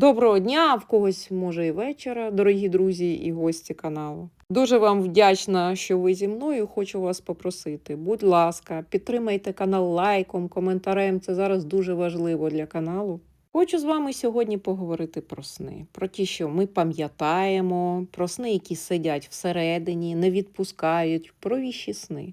Доброго дня, в когось може і вечора, дорогі друзі і гості каналу. Дуже вам вдячна, що ви зі мною. Хочу вас попросити. Будь ласка, підтримайте канал лайком, коментарем. Це зараз дуже важливо для каналу. Хочу з вами сьогодні поговорити про сни, про ті, що ми пам'ятаємо, про сни, які сидять всередині, не відпускають, про віщі сни.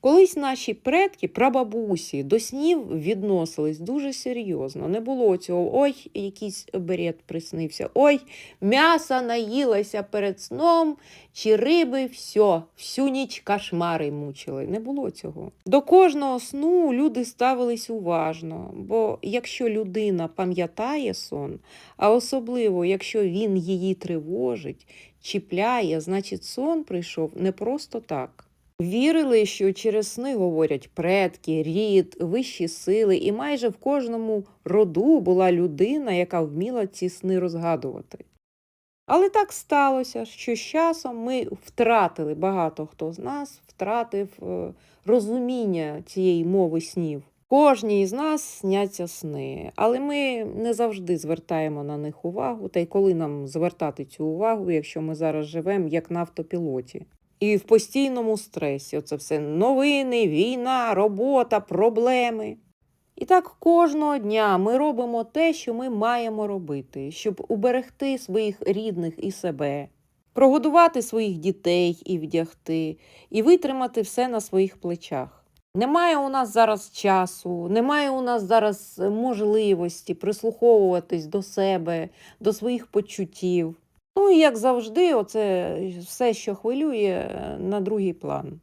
Колись наші предки, прабабусі, до снів відносились дуже серйозно. Не було цього ой, якийсь берет приснився, ой, м'яса наїлася перед сном, чи риби, все, всю ніч кошмари мучили. Не було цього. До кожного сну люди ставились уважно, бо якщо людина пам'ятає сон, а особливо якщо він її тривожить, чіпляє, значить сон прийшов не просто так. Вірили, що через сни говорять предки, рід, вищі сили, і майже в кожному роду була людина, яка вміла ці сни розгадувати. Але так сталося, що з часом ми втратили, багато хто з нас втратив е, розуміння цієї мови снів. Кожній з нас сняться сни, але ми не завжди звертаємо на них увагу, та й коли нам звертати цю увагу, якщо ми зараз живемо як на автопілоті. І в постійному стресі. Оце все новини, війна, робота, проблеми. І так кожного дня ми робимо те, що ми маємо робити, щоб уберегти своїх рідних і себе, прогодувати своїх дітей і вдягти, і витримати все на своїх плечах. Немає у нас зараз часу, немає у нас зараз можливості прислуховуватись до себе, до своїх почуттів. Ну і як завжди, оце все, що хвилює, на другий план.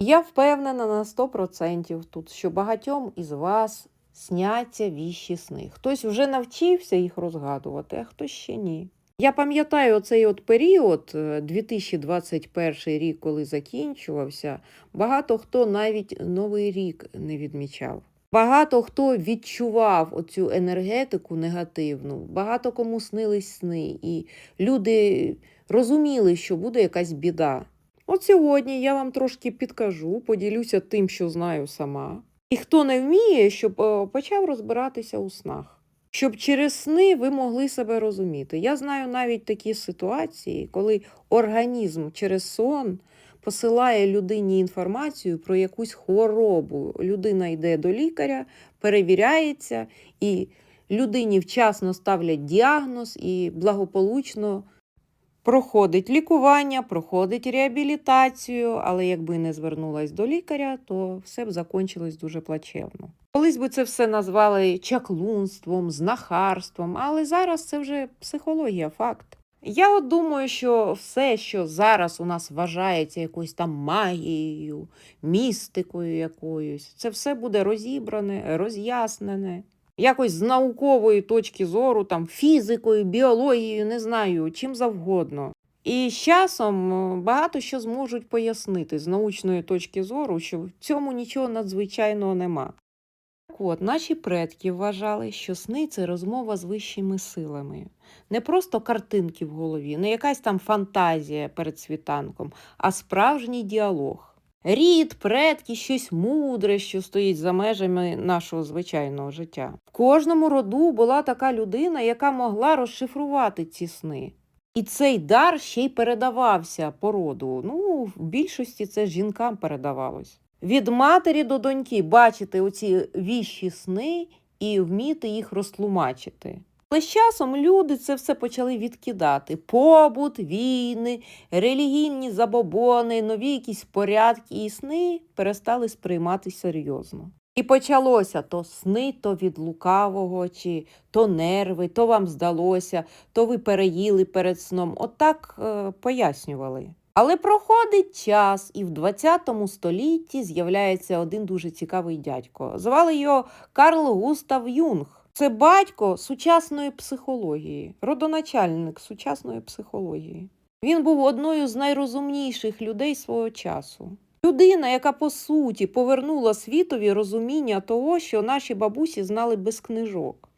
Я впевнена на 100% тут, що багатьом із вас сняться віщі сни. Хтось вже навчився їх розгадувати, а хтось ще ні. Я пам'ятаю оцей от період, е, 2021 рік, коли закінчувався, багато хто навіть Новий рік не відмічав. Багато хто відчував оцю енергетику негативну, багато кому снились сни, і люди розуміли, що буде якась біда. От сьогодні я вам трошки підкажу, поділюся тим, що знаю сама. І хто не вміє, щоб е, почав розбиратися у снах. Щоб через сни ви могли себе розуміти. Я знаю навіть такі ситуації, коли організм через сон посилає людині інформацію про якусь хворобу. Людина йде до лікаря, перевіряється, і людині вчасно ставлять діагноз і благополучно проходить лікування, проходить реабілітацію, але якби не звернулась до лікаря, то все б закончилось дуже плачевно. Колись би це все назвали чаклунством, знахарством, але зараз це вже психологія, факт. Я от думаю, що все, що зараз у нас вважається якоюсь там магією, містикою якоюсь, це все буде розібране, роз'яснене. Якось з наукової точки зору, там, фізикою, біологією, не знаю, чим завгодно. І з часом багато що зможуть пояснити з научної точки зору, що в цьому нічого надзвичайного нема. От, наші предки вважали, що сни це розмова з вищими силами. Не просто картинки в голові, не якась там фантазія перед світанком, а справжній діалог. Рід, предки, щось мудре, що стоїть за межами нашого звичайного життя. В кожному роду була така людина, яка могла розшифрувати ці сни. І цей дар ще й передавався по роду. Ну, в більшості це жінкам передавалось. Від матері до доньки бачити оці віщі сни і вміти їх розтлумачити. Але з часом люди це все почали відкидати: побут, війни, релігійні забобони, нові якісь порядки і сни перестали сприймати серйозно. І почалося то сни, то від лукавого, чи то нерви, то вам здалося, то ви переїли перед сном. Отак е, пояснювали. Але проходить час, і в 20 столітті з'являється один дуже цікавий дядько. Звали його Карл Густав Юнг. Це батько сучасної психології, родоначальник сучасної психології. Він був одною з найрозумніших людей свого часу. Людина, яка по суті повернула світові розуміння того, що наші бабусі знали без книжок.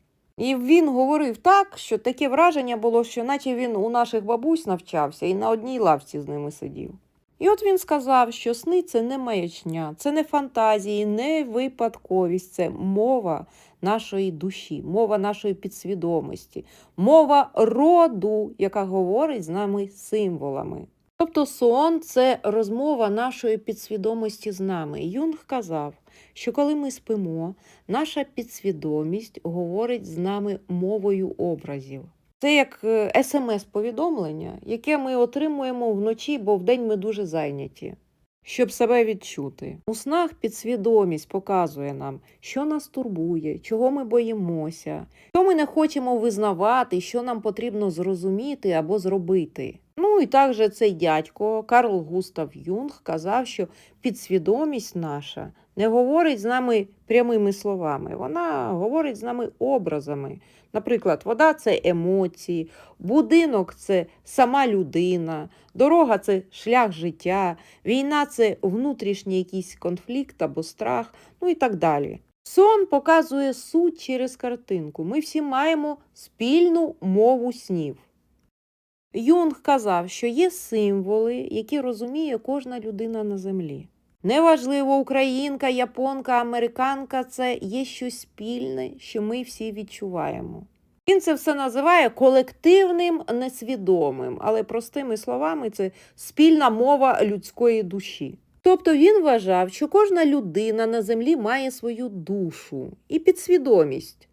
І він говорив так, що таке враження було, що наче він у наших бабусь навчався і на одній лавці з ними сидів. І от він сказав, що сни це не маячня, це не фантазії, не випадковість, це мова нашої душі, мова нашої підсвідомості, мова роду, яка говорить з нами символами. Тобто сон це розмова нашої підсвідомості з нами. Юнг казав, що коли ми спимо, наша підсвідомість говорить з нами мовою образів. Це як е, смс-повідомлення, яке ми отримуємо вночі, бо вдень ми дуже зайняті. Щоб себе відчути. У снах підсвідомість показує нам, що нас турбує, чого ми боїмося, що ми не хочемо визнавати, що нам потрібно зрозуміти або зробити. Ну і також цей дядько Карл Густав Юнг казав, що підсвідомість наша не говорить з нами прямими словами, вона говорить з нами образами. Наприклад, вода це емоції, будинок це сама людина, дорога це шлях життя, війна це внутрішній якийсь конфлікт або страх, ну і так далі. Сон показує суть через картинку. Ми всі маємо спільну мову снів. Юнг казав, що є символи, які розуміє кожна людина на землі. Неважливо, українка, японка, американка це є щось спільне, що ми всі відчуваємо. Він це все називає колективним несвідомим, але простими словами, це спільна мова людської душі. Тобто він вважав, що кожна людина на землі має свою душу і підсвідомість.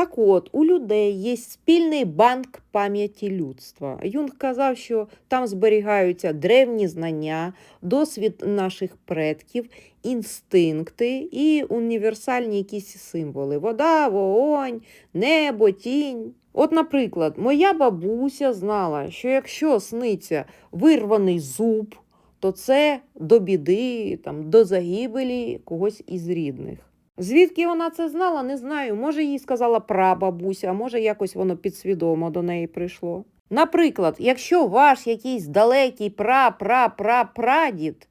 Так от, у людей є спільний банк пам'яті людства. Юнг казав, що там зберігаються древні знання, досвід наших предків, інстинкти і універсальні якісь символи: вода, вогонь, небо, тінь. От, наприклад, моя бабуся знала, що якщо сниться вирваний зуб, то це до біди, там, до загибелі когось із рідних. Звідки вона це знала, не знаю. Може, їй сказала прабабуся, а може, якось воно підсвідомо до неї прийшло. Наприклад, якщо ваш якийсь далекий пра-пра-пра-прадід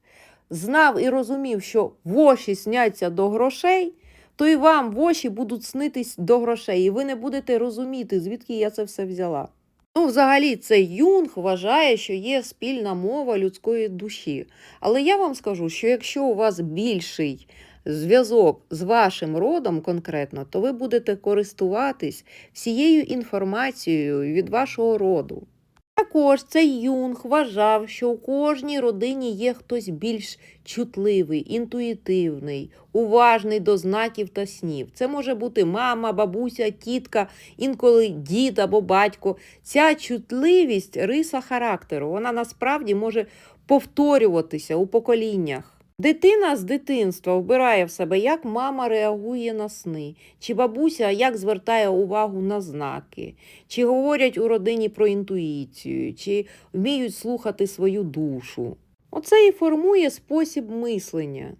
знав і розумів, що воші сняться до грошей, то і вам воші будуть снитись до грошей, і ви не будете розуміти, звідки я це все взяла. Ну, взагалі, це Юнг вважає, що є спільна мова людської душі. Але я вам скажу, що якщо у вас більший зв'язок з вашим родом конкретно, то ви будете користуватись всією інформацією від вашого роду. Також цей Юнг вважав, що у кожній родині є хтось більш чутливий, інтуїтивний, уважний до знаків та снів. Це може бути мама, бабуся, тітка, інколи дід або батько. Ця чутливість риса характеру. Вона насправді може повторюватися у поколіннях. Дитина з дитинства вбирає в себе, як мама реагує на сни, чи бабуся як звертає увагу на знаки, чи говорять у родині про інтуїцію, чи вміють слухати свою душу. Оце і формує спосіб мислення.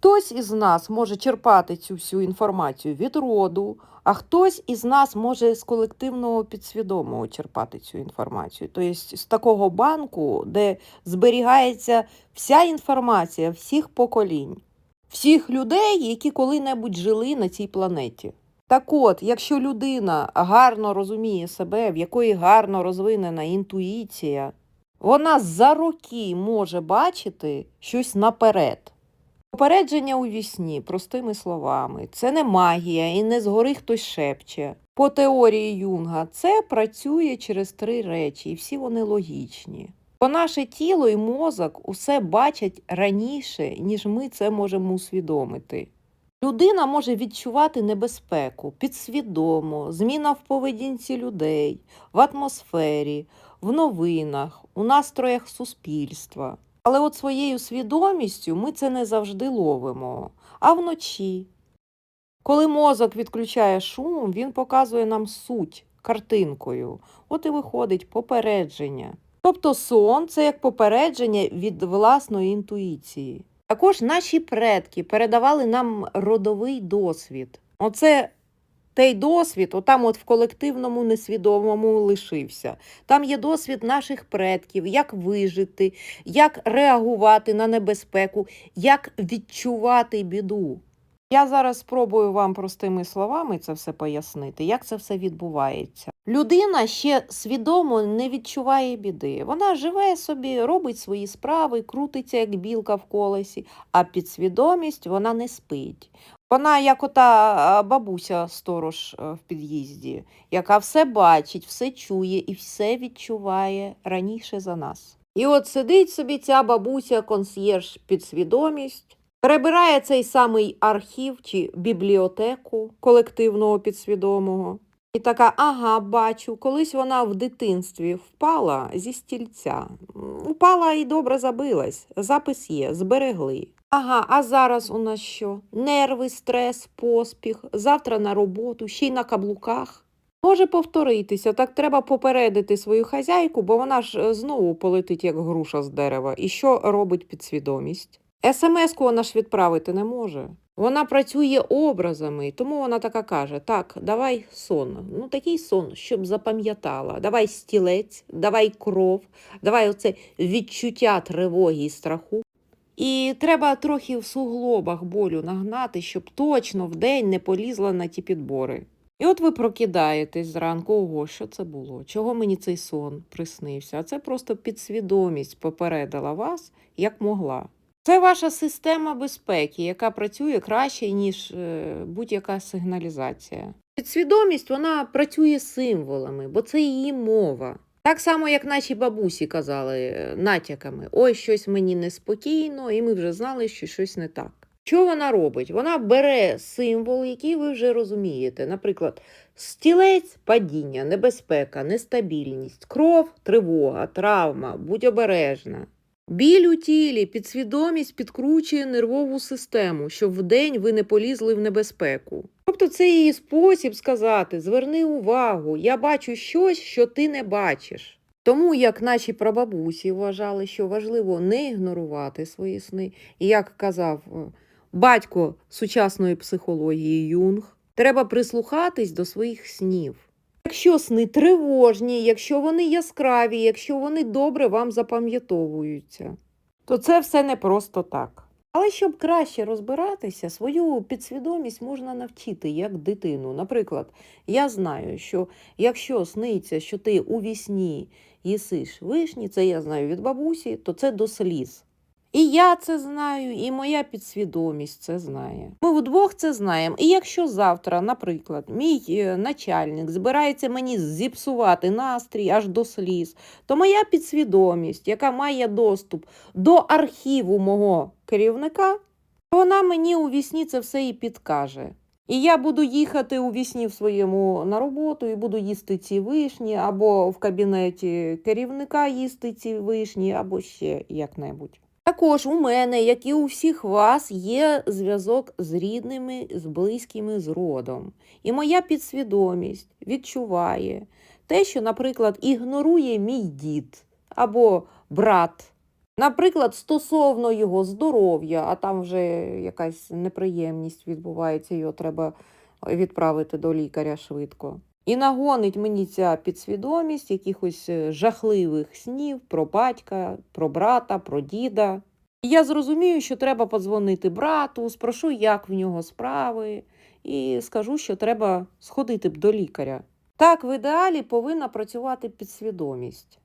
Хтось із нас може черпати цю всю інформацію від роду, а хтось із нас може з колективного підсвідомого черпати цю інформацію. Тобто з такого банку, де зберігається вся інформація всіх поколінь, всіх людей, які коли-небудь жили на цій планеті. Так от, якщо людина гарно розуміє себе, в якої гарно розвинена інтуїція, вона за роки може бачити щось наперед. Попередження у вісні, простими словами, це не магія і не згори хтось шепче. По теорії Юнга це працює через три речі, і всі вони логічні. Бо наше тіло і мозок усе бачать раніше, ніж ми це можемо усвідомити. Людина може відчувати небезпеку підсвідомо, зміна в поведінці людей, в атмосфері, в новинах, у настроях суспільства. Але от своєю свідомістю ми це не завжди ловимо. А вночі, коли мозок відключає шум, він показує нам суть картинкою. От і виходить попередження. Тобто сон це як попередження від власної інтуїції. Також наші предки передавали нам родовий досвід. Оце той досвід, отам от в колективному несвідомому лишився. Там є досвід наших предків, як вижити, як реагувати на небезпеку, як відчувати біду. Я зараз спробую вам простими словами це все пояснити, як це все відбувається. Людина ще свідомо не відчуває біди. Вона живе собі, робить свої справи, крутиться як білка в колесі, а підсвідомість вона не спить. Вона як ота бабуся сторож е, в під'їзді, яка все бачить, все чує і все відчуває раніше за нас. І от сидить собі ця бабуся, консьєрж підсвідомість, перебирає цей самий архів чи бібліотеку колективного підсвідомого. І така, ага, бачу, колись вона в дитинстві впала зі стільця. М, Упала і добре забилась. Запис є, зберегли. Ага, а зараз у нас що? Нерви, стрес, поспіх, завтра на роботу, ще й на каблуках. Може повторитися, так треба попередити свою хазяйку, бо вона ж е, знову полетить як груша з дерева. І що робить підсвідомість? СМС-ку вона ж відправити не може. Вона працює образами, тому вона така каже: так, давай сон. Ну такий сон, щоб запам'ятала. Давай стілець, давай кров, давай оце відчуття тривоги і страху. І треба трохи в суглобах болю нагнати, щоб точно вдень не полізла на ті підбори. І от ви прокидаєтесь зранку, ого, що це було? Чого мені цей сон приснився? А це просто підсвідомість попередила вас, як могла. Це ваша система безпеки, яка працює краще, ніж е, будь-яка сигналізація. Підсвідомість вона працює символами, бо це її мова. Так само, як наші бабусі казали е, натяками: ой, щось мені неспокійно, і ми вже знали, що щось не так. Що вона робить? Вона бере символ, який ви вже розумієте. Наприклад, стілець падіння, небезпека, нестабільність, кров, тривога, травма, будь обережна. Біль у тілі, підсвідомість підкручує нервову систему, щоб вдень ви не полізли в небезпеку. Тобто це її спосіб сказати: зверни увагу, я бачу щось, що ти не бачиш. Тому як наші прабабусі вважали, що важливо не ігнорувати свої сни, і як казав е, батько сучасної психології Юнг, треба прислухатись до своїх снів. Якщо сни тривожні, якщо вони яскраві, якщо вони добре вам запам'ятовуються, то це все не просто так. Але щоб краще розбиратися, свою підсвідомість можна навчити як дитину. Наприклад, я знаю, що якщо сниться, що ти у вісні їсиш вишні, це я знаю від бабусі, то це до сліз. І я це знаю, і моя підсвідомість це знає. Ми вдвох це знаємо. І якщо завтра, наприклад, мій е, начальник збирається мені зіпсувати настрій аж до сліз, то моя підсвідомість, яка має доступ до архіву мого керівника, вона мені у вісні це все і підкаже. І я буду їхати у вісні в своєму на роботу і буду їсти ці вишні, або в кабінеті керівника їсти ці вишні, або ще як-небудь. Також у мене, як і у всіх вас, є зв'язок з рідними, з близькими, з родом. І моя підсвідомість відчуває те, що, наприклад, ігнорує мій дід або брат. Наприклад, стосовно його здоров'я, а там вже якась неприємність відбувається, його треба відправити до лікаря швидко. І нагонить мені ця підсвідомість якихось е, жахливих снів про батька, про брата, про діда. І я зрозумію, що треба подзвонити брату, спрошу, як в нього справи, і скажу, що треба сходити б до лікаря. Так, в ідеалі повинна працювати підсвідомість.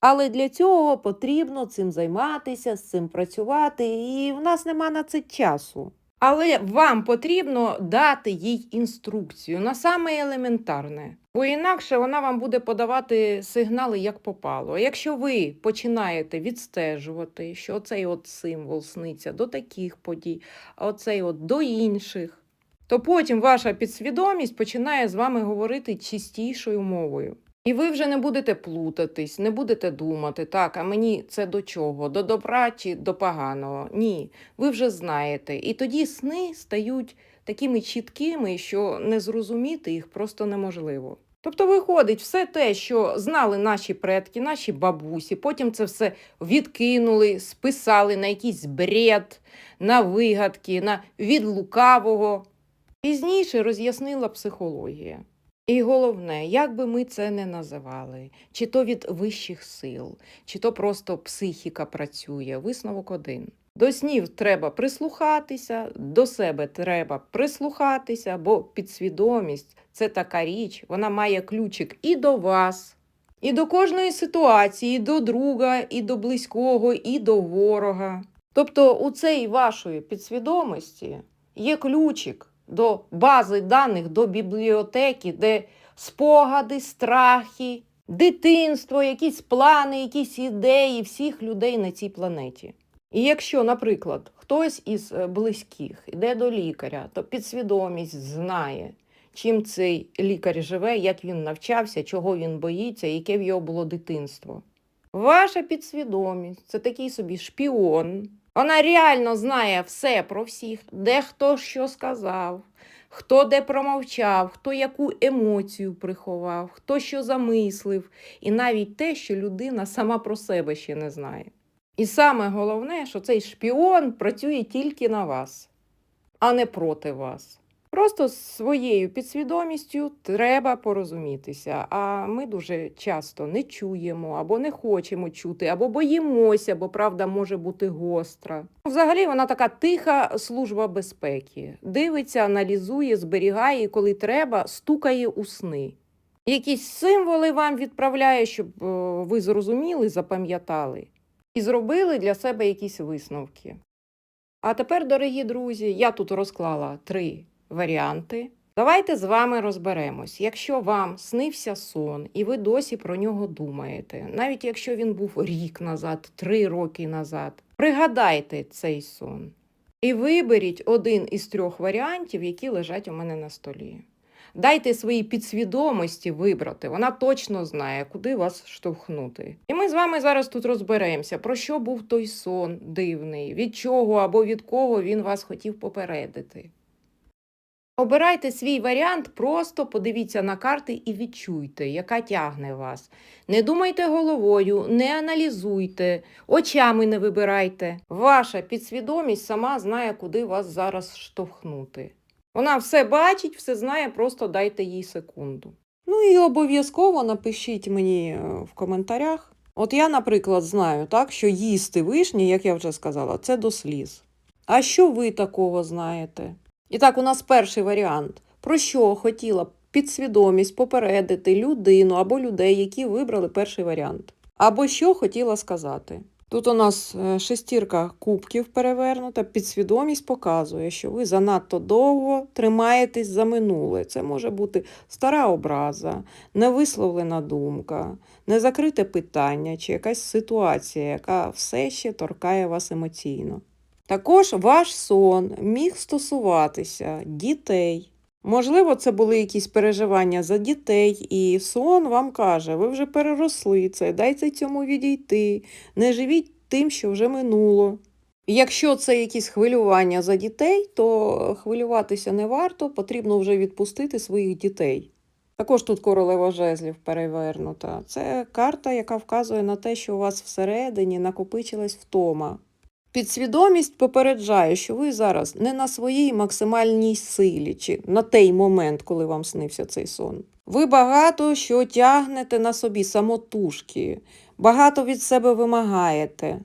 Але для цього потрібно цим займатися, з цим працювати, і в нас нема на це часу. Але вам потрібно дати їй інструкцію на саме елементарне, бо інакше вона вам буде подавати сигнали як попало. Якщо ви починаєте відстежувати, що цей от символ сниться до таких подій, а оцей от до інших, то потім ваша підсвідомість починає з вами говорити чистішою мовою. І ви вже не будете плутатись, не будете думати, так, а мені це до чого? До добра чи до поганого? Ні, ви вже знаєте. І тоді сни стають такими чіткими, що не зрозуміти їх просто неможливо. Тобто, виходить, все те, що знали наші предки, наші бабусі, потім це все відкинули, списали на якийсь бред, на вигадки, на від лукавого. Пізніше роз'яснила психологія. І головне, як би ми це не називали, чи то від вищих сил, чи то просто психіка працює, висновок один. До снів треба прислухатися, до себе треба прислухатися, бо підсвідомість це така річ, вона має ключик і до вас, і до кожної ситуації, і до друга, і до близького, і до ворога. Тобто у цій вашої підсвідомості є ключик до бази даних, до бібліотеки, де спогади, страхи, дитинство, якісь плани, якісь ідеї всіх людей на цій планеті. І якщо, наприклад, хтось із е, близьких йде до лікаря, то підсвідомість знає, чим цей лікар живе, як він навчався, чого він боїться, яке в його було дитинство. Ваша підсвідомість це такий собі шпіон. Вона реально знає все про всіх, де хто що сказав, хто де промовчав, хто яку емоцію приховав, хто що замислив, і навіть те, що людина сама про себе ще не знає. І саме головне, що цей шпіон працює тільки на вас, а не проти вас. Просто своєю підсвідомістю треба порозумітися. А ми дуже часто не чуємо або не хочемо чути, або боїмося, бо правда може бути гостра. Взагалі, вона така тиха служба безпеки. Дивиться, аналізує, зберігає, і коли треба, стукає у сни. Якісь символи вам відправляє, щоб е, ви зрозуміли, запам'ятали і зробили для себе якісь висновки. А тепер, дорогі друзі, я тут розклала три варіанти. Давайте з вами розберемось. Якщо вам снився сон, і ви досі про нього думаєте, навіть якщо він був рік назад, три роки назад, пригадайте цей сон і виберіть один із трьох варіантів, які лежать у мене на столі. Дайте своїй підсвідомості вибрати, вона точно знає, куди вас штовхнути. І ми з вами зараз тут розберемося, про що був той сон дивний, від чого або від кого він вас хотів попередити. Обирайте свій варіант, просто подивіться на карти і відчуйте, яка тягне вас. Не думайте головою, не аналізуйте, очами не вибирайте. Ваша підсвідомість сама знає, куди вас зараз штовхнути. Вона все бачить, все знає, просто дайте їй секунду. Ну і обов'язково напишіть мені е, в коментарях. От я, наприклад, знаю, так, що їсти вишні, як я вже сказала, це до сліз. А що ви такого знаєте? І так, у нас перший варіант. Про що хотіла підсвідомість попередити людину або людей, які вибрали перший варіант? Або що хотіла сказати? Тут у нас е, шестірка кубків перевернута, підсвідомість показує, що ви занадто довго тримаєтесь за минуле. Це може бути стара образа, невисловлена думка, незакрите питання чи якась ситуація, яка все ще торкає вас емоційно. Також ваш сон міг стосуватися дітей. Можливо, це були якісь переживання за дітей, і сон вам каже, ви вже переросли це, дайте цьому відійти, не живіть тим, що вже минуло. Якщо це якісь хвилювання за дітей, то хвилюватися не варто, потрібно вже відпустити своїх дітей. Також тут королева жезлів перевернута. Це карта, яка вказує на те, що у вас всередині накопичилась втома. Підсвідомість попереджає, що ви зараз не на своїй максимальній силі, чи на той момент, коли вам снився цей сон. Ви багато що тягнете на собі самотужки, багато від себе вимагаєте.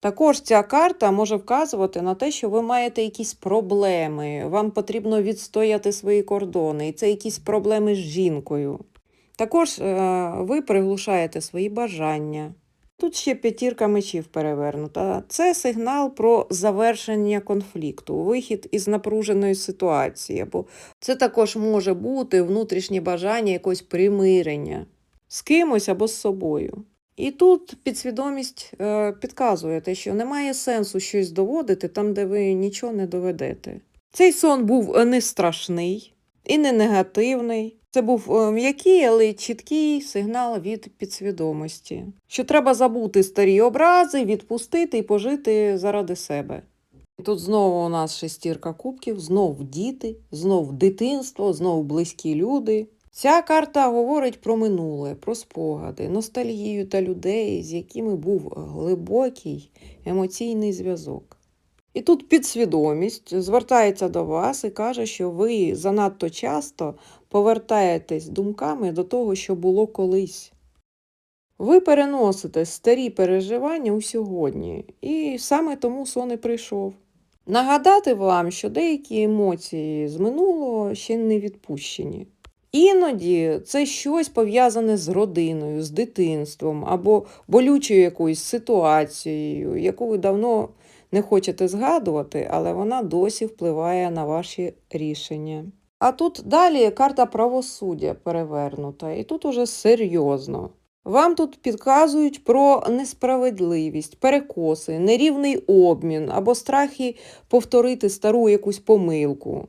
Також ця карта може вказувати на те, що ви маєте якісь проблеми, вам потрібно відстояти свої кордони, і це якісь проблеми з жінкою. Також е, ви приглушаєте свої бажання. Тут ще п'ятірка мечів перевернута. Це сигнал про завершення конфлікту, вихід із напруженої ситуації. Або це також може бути внутрішнє бажання якогось примирення з кимось або з собою. І тут підсвідомість е, підказує те, що немає сенсу щось доводити там, де ви нічого не доведете. Цей сон був не страшний і не негативний. Це був е, м'який, але чіткий сигнал від підсвідомості, що треба забути старі образи, відпустити і пожити заради себе. І Тут знову у нас шестірка кубків, знов діти, знов дитинство, знов близькі люди. Ця карта говорить про минуле, про спогади, ностальгію та людей, з якими був глибокий емоційний зв'язок. І тут підсвідомість звертається до вас і каже, що ви занадто часто повертаєтесь думками до того, що було колись. Ви переносите старі переживання у сьогодні, і саме тому сон і прийшов. Нагадати вам, що деякі емоції з минулого ще не відпущені. Іноді це щось пов'язане з родиною, з дитинством або болючою якоюсь ситуацією, яку ви давно не хочете згадувати, але вона досі впливає на ваші рішення. А тут далі карта правосуддя перевернута, і тут уже серйозно. Вам тут підказують про несправедливість, перекоси, нерівний обмін або страхи повторити стару якусь помилку.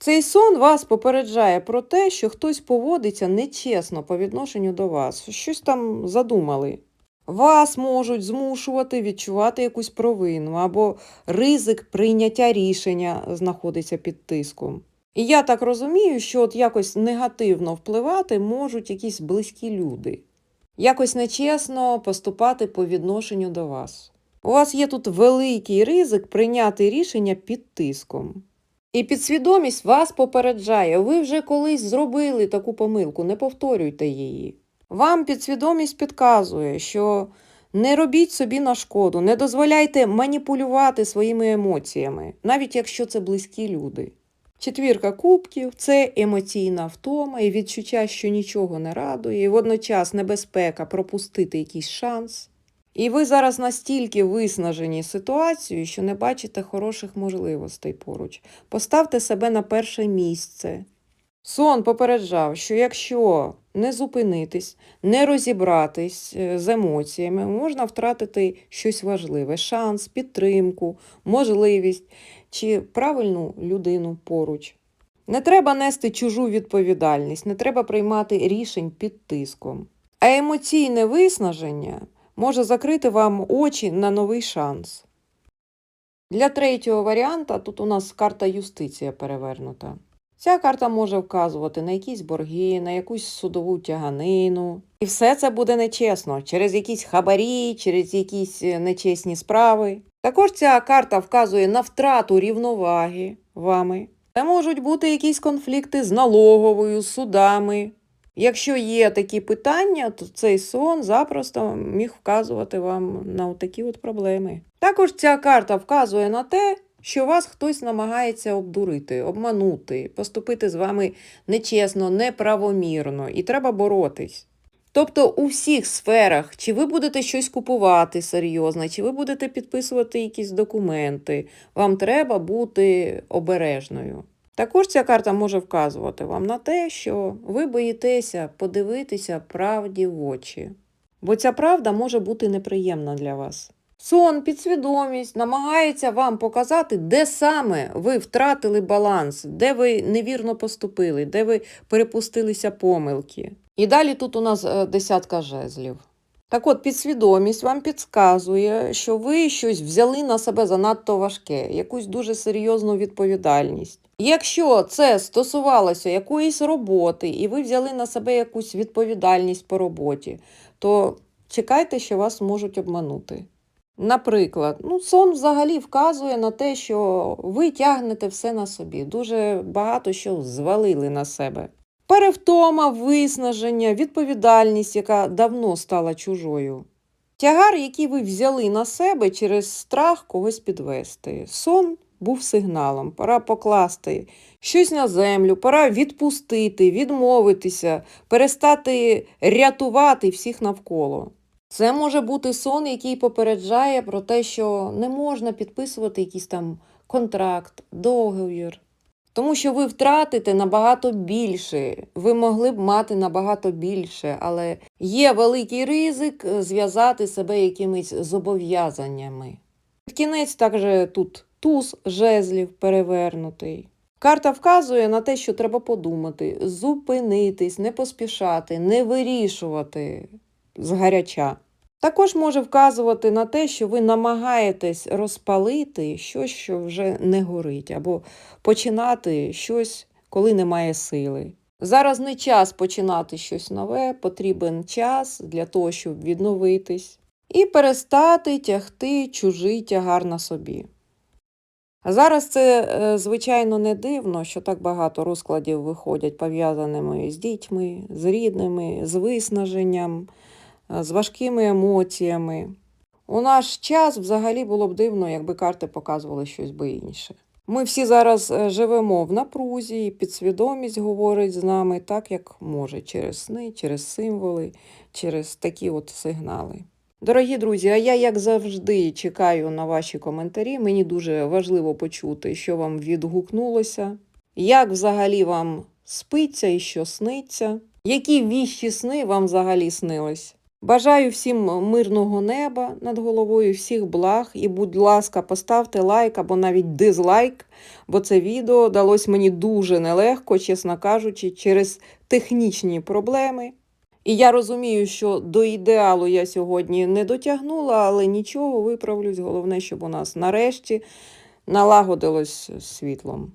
Цей сон вас попереджає про те, що хтось поводиться нечесно по відношенню до вас, щось там задумали. Вас можуть змушувати відчувати якусь провину або ризик прийняття рішення знаходиться під тиском. І я так розумію, що от якось негативно впливати можуть якісь близькі люди, якось нечесно поступати по відношенню до вас. У вас є тут великий ризик прийняти рішення під тиском. І підсвідомість вас попереджає, ви вже колись зробили таку помилку, не повторюйте її. Вам підсвідомість підказує, що не робіть собі на шкоду, не дозволяйте маніпулювати своїми емоціями, навіть якщо це близькі люди. Четвірка кубків це емоційна втома і відчуття, що нічого не радує, і водночас небезпека пропустити якийсь шанс. І ви зараз настільки виснажені ситуацією, що не бачите хороших можливостей поруч. Поставте себе на перше місце. Сон попереджав, що якщо не зупинитись, не розібратись е, з емоціями, можна втратити щось важливе: шанс, підтримку, можливість чи правильну людину поруч. Не треба нести чужу відповідальність, не треба приймати рішень під тиском. А емоційне виснаження може закрити вам очі на новий шанс. Для третього варіанта тут у нас карта юстиція перевернута. Ця карта може вказувати на якісь борги, на якусь судову тяганину. І все це буде нечесно через якісь хабарі, через якісь е, нечесні справи. Також ця карта вказує на втрату рівноваги вами. Це можуть бути якісь конфлікти з налоговою, з судами. Якщо є такі питання, то цей сон запросто міг вказувати вам на такі от проблеми. Також ця карта вказує на те, що вас хтось намагається обдурити, обманути, поступити з вами нечесно, неправомірно, і треба боротись. Тобто у всіх сферах, чи ви будете щось купувати серйозно, чи ви будете підписувати якісь документи, вам треба бути обережною. Також ця карта може вказувати вам на те, що ви боїтеся подивитися правді в очі, бо ця правда може бути неприємна для вас. Сон, підсвідомість намагається вам показати, де саме ви втратили баланс, де ви невірно поступили, де ви перепустилися помилки. І далі тут у нас е, десятка жезлів. Так от, підсвідомість вам підказує, що ви щось взяли на себе занадто важке, якусь дуже серйозну відповідальність. Якщо це стосувалося якоїсь роботи, і ви взяли на себе якусь відповідальність по роботі, то чекайте, що вас можуть обманути. Наприклад, ну, сон взагалі вказує на те, що ви тягнете все на собі, дуже багато що звалили на себе. Перевтома, виснаження, відповідальність, яка давно стала чужою. Тягар, який ви взяли на себе через страх когось підвести. Сон був сигналом. Пора покласти щось на землю, пора відпустити, відмовитися, перестати рятувати всіх навколо. Це може бути сон, який попереджає про те, що не можна підписувати якийсь там контракт, договір. Тому що ви втратите набагато більше, ви могли б мати набагато більше, але є великий ризик е, зв'язати себе якимись зобов'язаннями. Під кінець також тут туз жезлів перевернутий. Карта вказує на те, що треба подумати, зупинитись, не поспішати, не вирішувати згаряча. Також може вказувати на те, що ви намагаєтесь розпалити щось, що вже не горить, або починати щось, коли немає сили. Зараз не час починати щось нове, потрібен час для того, щоб відновитись і перестати тягти чужий тягар на собі. Зараз це, е, звичайно, не дивно, що так багато розкладів виходять пов'язаними з дітьми, з рідними, з виснаженням, з важкими емоціями. У наш час взагалі було б дивно, якби карти показували щось би інше. Ми всі зараз е, живемо в напрузі, і підсвідомість говорить з нами так, як може, через сни, через символи, через такі от сигнали. Дорогі друзі, а я, як завжди, чекаю на ваші коментарі. Мені дуже важливо почути, що вам відгукнулося, як взагалі вам спиться і що сниться, які віщі сни вам взагалі снились. Бажаю всім мирного неба над головою, всіх благ. І, будь ласка, поставте лайк або навіть дизлайк, бо це відео далось мені дуже нелегко, чесно кажучи, через технічні проблеми. І я розумію, що до ідеалу я сьогодні не дотягнула, але нічого, виправлюсь. Головне, щоб у нас нарешті налагодилось світлом.